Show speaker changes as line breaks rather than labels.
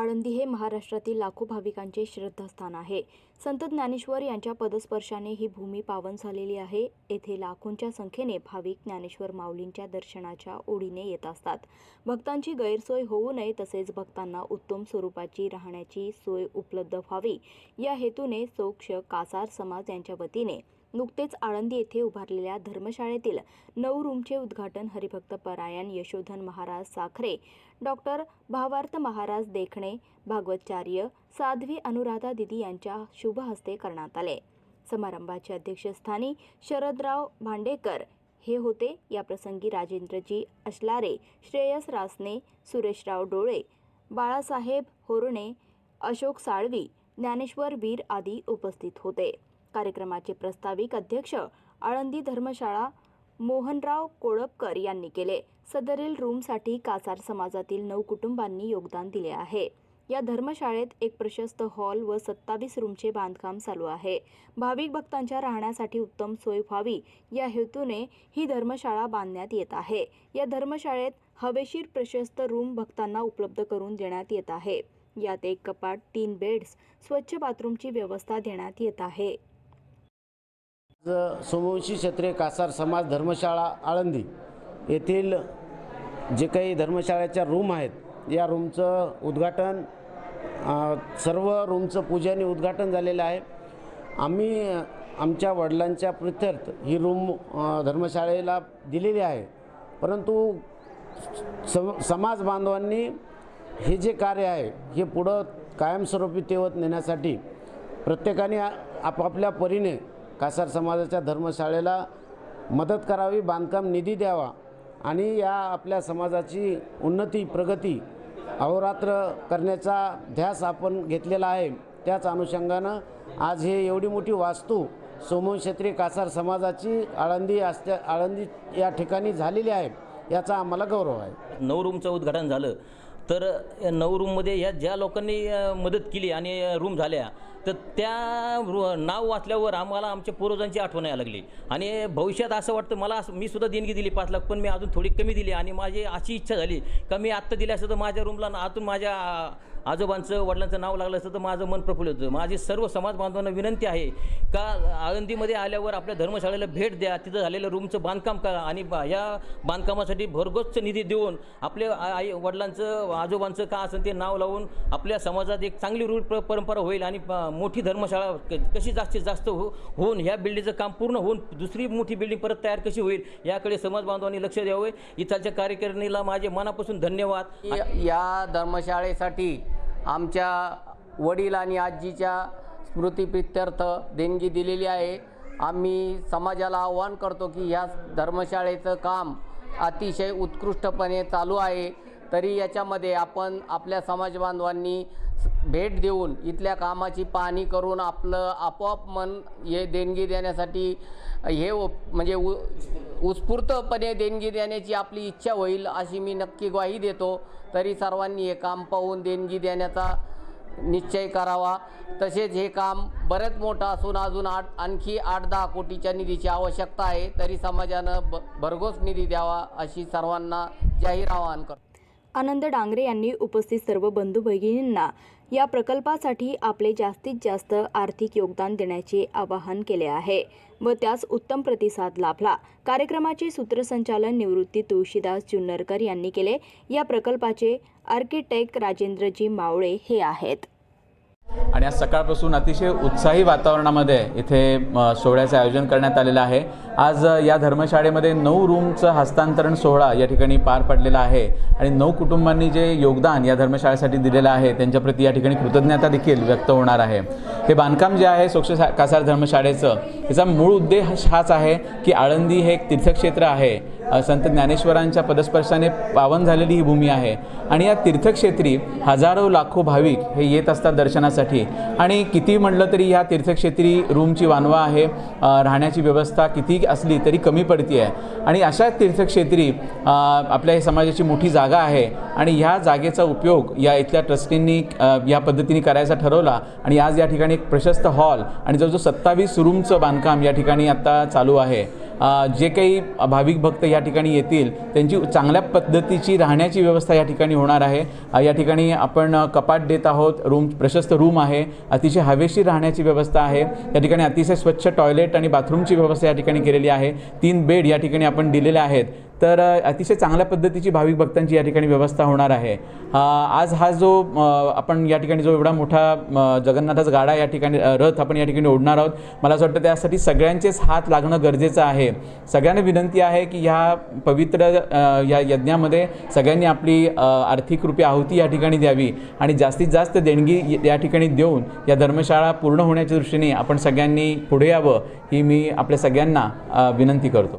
आळंदी हे महाराष्ट्रातील लाखो भाविकांचे श्रद्धास्थान आहे. संत ज्ञानेश्वर यांच्या पदस्पर्शाने ही भूमी पावन झालेली आहे. येथे लाखोंच्या संख्येने भाविक ज्ञानेश्वर माऊलींच्या दर्शनाच्या ओढीने येत असतात. भक्तांची गैरसोय होऊ नये तसेच भक्तांना उत्तम स्वरूपाची राहण्याची सोय उपलब्ध व्हावी. या हेतूने सोक्ष कासार समाज यांच्या वतीने नुकतेच आळंदी येथे उभारलेल्या धर्मशाळेतील नऊ रूमचे उद्घाटन हरिभक्त परायण यशोधन महाराज साखरे डॉक्टर भावार्थ महाराज देखणे भागवतचार्य साध्वी अनुराधा दिदी यांच्या शुभहस्ते करण्यात आले. समारंभाच्या अध्यक्षस्थानी शरदराव भांडेकर हे होते. या प्रसंगी राजेंद्रजी अशलारे श्रेयस रासने सुरेशराव डोळे बाळासाहेब होरणे अशोक साळवी ज्ञानेश्वर वीर आदी उपस्थित होते. कार्यक्रमाचे प्रस्ताविक अध्यक्ष आळंदी धर्मशाळा मोहनराव कोळपकर यांनी केले. सदरील रूमसाठी कासार समाजातील नऊ कुटुंबांनी योगदान दिले आहे. या धर्मशाळेत एक प्रशस्त हॉल व सत्तावीस रूमचे बांधकाम चालू आहे. भाविक भक्तांच्या राहण्यासाठी उत्तम सोय व्हावी या हेतूने ही धर्मशाळा बांधण्यात येत आहे. या धर्मशाळेत हवेशीर प्रशस्त रूम भक्तांना उपलब्ध करून देण्यात येत आहे. यात एक कपाट तीन बेड्स स्वच्छ बाथरूमची व्यवस्था देण्यात येत आहे.
सोमवंशी क्षेत्रे कासार समाज धर्मशाळा आळंदी येथील जे काही धर्मशाळेच्या रूम आहेत या रूमचं उद्घाटन सर्व रूमचं पूजाने उद्घाटन झालेलं आहे. आम्ही आमच्या वडिलांच्या प्रित्यर्थ ही रूम धर्मशाळेला दिलेली आहे. परंतु सम समाज बांधवांनी हे जे कार्य आहे हे पुढं कायमस्वरूपी तेवत नेण्यासाठी प्रत्येकाने आपापल्या परीने कासार समाजाच्या धर्मशाळेला मदत करावी बांधकाम निधी द्यावा आणि या आपल्या समाजाची उन्नती प्रगती अहोरात्र करण्याचा ध्यास आपण घेतलेला आहे. त्याच अनुषंगानं आज हे एवढी मोठी वास्तू सोमन क्षेत्रीय कासार समाजाची आळंदी असत्या आळंदी या ठिकाणी झालेली आहे. याचा आम्हाला गौरव आहे.
नऊ रूमचं उद्घाटन झालं. तर नऊ रूममध्ये ह्या ज्या लोकांनी मदत केली आणि रूम झाल्या तर त्या नाव वाचल्यावर आम्हाला आमच्या पूर्वजांची आठवण यायला लागली. आणि भविष्यात असं वाटतं मला असं- मी सुद्धा देणगी दिली पाच लाख पण मी अजून थोडी कमी दिली आणि माझी अशी इच्छा झाली का मी आत्ता दिली असतं तर माझ्या रूमला आतून माझ्या आजोबांचं वडिलांचं नाव लागलं असतं तर माझं मन प्रफुल्लित होतं. माझी सर्व समाज बांधवांना विनंती आहे का आळंदीमध्ये आल्यावर आपल्या धर्मशाळेला भेट द्या तिथं झालेलं रूमचं बांधकाम करा आणि बा- ह्या बांधकामासाठी भरगोच निधी देऊन आपल्या आई वडिलांचं आजोबांचं का असेल ते नाव लावून आपल्या समाजात एक चांगली रूढ प्र- परंपरा होईल आणि मोठी धर्मशाळा क- कशी जास्तीत जास्त हो होऊन ह्या बिल्डिंगचं काम पूर्ण होऊन दुसरी मोठी बिल्डिंग परत तयार कशी होईल याकडे समाज बांधवांनी लक्ष द्यावे. इथालच्या कार्यकारिणीला माझे मनापासून धन्यवाद.
या- या धर्मशाळेसाठी आमच्या वडील आणि आजीच्या स्मृतीप्रित्यर्थ देणगी दिलेली आहे. आम्ही समाजाला आव्हान करतो की ह्या धर्मशाळेचं काम अतिशय उत्कृष्टपणे चालू आहे. तरी याच्यामध्ये आपण आपल्या समाजबांधवांनी भेट देऊन इथल्या कामाची पाहणी करून आपलं आपोआप मन हे देणगी देण्यासाठी हे म्हणजे उ उत्स्फूर्तपणे देणगी देण्याची आपली इच्छा होईल अशी मी नक्की ग्वाही देतो. तरी सर्वांनी हे काम पाहून देणगी देण्याचा निश्चय करावा. तसेच हे काम बरंच मोठं असून अजून आठ आणखी आठ दहा कोटीच्या निधीची आवश्यकता आहे. तरी समाजानं ब भरघोस निधी द्यावा अशी सर्वांना जाहीर आवाहन करतो.
आनंद डांगरे यांनी उपस्थित सर्व बंधू भगिनींना या प्रकल्पासाठी आपले जास्तीत जास्त आर्थिक योगदान देण्याचे आवाहन केले आहे व त्यास उत्तम प्रतिसाद लाभला. कार्यक्रमाचे सूत्रसंचालन निवृत्ती तुळशीदास जुन्नरकर यांनी केले. या प्रकल्पाचे आर्किटेक्ट राजेंद्रजी मावळे हे आहेत.
आणि आज सकाळपासून अतिशय उत्साही वातावरणामध्ये इथे सोहळ्याचं आयोजन करण्यात आलेलं आहे. आज या धर्मशाळेमध्ये नऊ रूमचं हस्तांतरण सोहळा या ठिकाणी पार पडलेला आहे. आणि नऊ कुटुंबांनी जे योगदान या धर्मशाळेसाठी दिलेलं आहे त्यांच्याप्रती या ठिकाणी कृतज्ञता देखील व्यक्त होणार आहे. हे बांधकाम जे आहे सोक्ष सा- कासार धर्मशाळेचं याचा मूळ उद्देश हाच आहे की आळंदी हे एक तीर्थक्षेत्र आहे. संत ज्ञानेश्वरांच्या पदस्पर्शाने पावन झालेली ही भूमी आहे. आणि या तीर्थक्षेत्री हजारो लाखो भाविक हे येत असतात दर्शनासाठी. आणि किती म्हटलं तरी ह्या तीर्थक्षेत्री रूमची वानवा आहे. राहण्याची व्यवस्था किती असली तरी कमी पडती आहे आणि अशा तीर्थक्षेत्री आपल्या हे समाजाची मोठी जागा आहे. आणि ह्या जागेचा उपयोग या इथल्या ट्रस्टींनी या पद्धतीने करायचा ठरवला. आणि आज या ठिकाणी एक प्रशस्त हॉल आणि जवळजवळ सत्तावीस रूमचं बांधकाम बांधकाम या ठिकाणी आत्ता चालू आहे. जे काही भाविक भक्त या ठिकाणी येतील त्यांची चांगल्या पद्धतीची राहण्याची व्यवस्था या ठिकाणी होणार आहे. या ठिकाणी आपण कपाट देत आहोत. रूम प्रशस्त रूम आहे. अतिशय हवेशीर राहण्याची व्यवस्था आहे. या ठिकाणी अतिशय स्वच्छ टॉयलेट आणि बाथरूमची व्यवस्था या ठिकाणी केलेली आहे. तीन बेड या ठिकाणी आपण दिलेले आहेत. तर अतिशय चांगल्या पद्धतीची भाविक भक्तांची या ठिकाणी व्यवस्था होणार आहे. आज हा जो आपण या ठिकाणी जो एवढा मोठा जगन्नाथाचा गाडा या ठिकाणी रथ आपण या ठिकाणी ओढणार आहोत. मला असं वाटतं त्यासाठी सगळ्यांचेच हात लागणं गरजेचं आहे. सगळ्यांना विनंती आहे की ह्या पवित्र या यज्ञामध्ये सगळ्यांनी आपली आर्थिक रुपये आहुती या ठिकाणी द्यावी आणि जास्तीत जास्त देणगी या ठिकाणी देऊन या धर्मशाळा पूर्ण होण्याच्या दृष्टीने आपण सगळ्यांनी पुढे यावं ही मी आपल्या सगळ्यांना विनंती करतो.